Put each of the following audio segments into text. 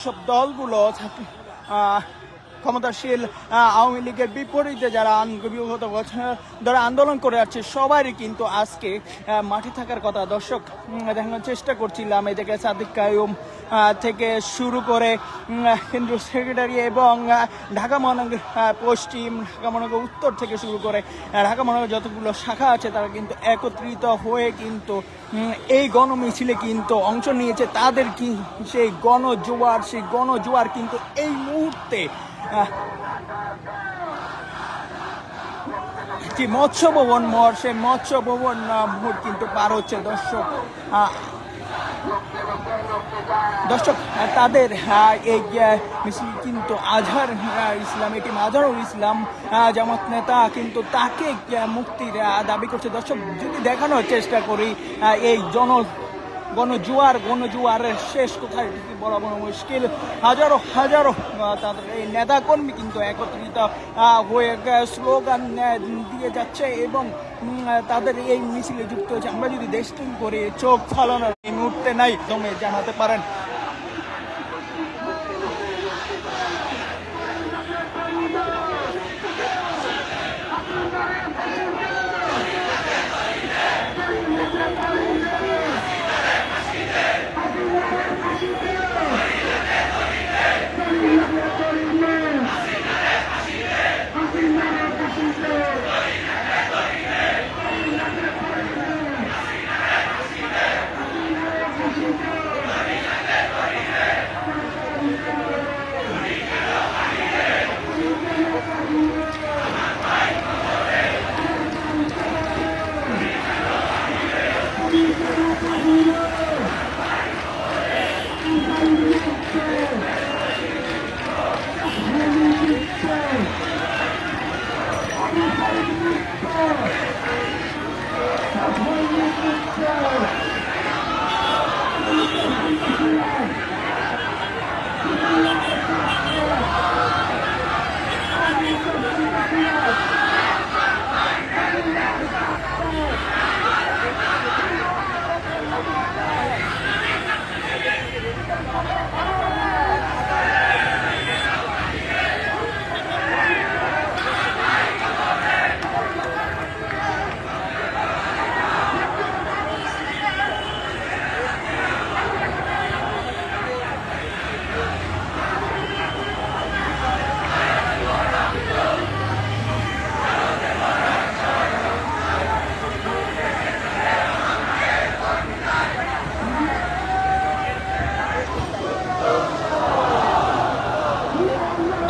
সব দলগুলো ক্ষমতাশীল আওয়ামী লীগের বিপরীতে যারা বিগত বছর ধরে আন্দোলন করে আসছে, সবারই কিন্তু আজকে মাঠে থাকার কথা। দর্শক দেখানোর চেষ্টা করছিলাম এদিকে সাদিক কায়ুম থেকে শুরু করে কেন্দ্রীয় সেক্রেটারি এবং ঢাকা মহানগর পশ্চিম ঢাকা মহানগর, উত্তর থেকে শুরু করে ঢাকা মহানগর যতগুলো শাখা আছে, তারা কিন্তু একত্রিত হয়ে কিন্তু এই গণমিছিলে কিন্তু অংশ নিয়েছে। তাদের কি সেই গণজোয়ার সেই গণজোয়ার কিন্তু এই মুহূর্তে একটি মৎস্য ভবন মোড় সেই মৎস্য ভবন মোড় কিন্তু পার হচ্ছে। দর্শক দর্শক তাদের এই মিছিল কিন্তু আজহার ইসলাম এটি আজহারুল ইসলাম জামাত নেতা কিন্তু তাকে মুক্তির দাবি করছে। দর্শক, যদি দেখানোর চেষ্টা করি এই জন গণজোয়ার, গণজোয়ারের শেষ কোথায় এটি বলা বড় মুশকিল। হাজারো হাজারো তাদের এই নেতাকর্মী কিন্তু একত্রিত হয়ে স্লোগান দিয়ে যাচ্ছে এবং তাদের এই মিছিলে যুক্ত হচ্ছে আমরা যদি দেশটিং করে, চোখ ফালানোর এই মুহূর্তে নাই। তুমি জানাতে পারেন।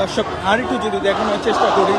দর্শক আর একটু যদি দেখানোর চেষ্টা করি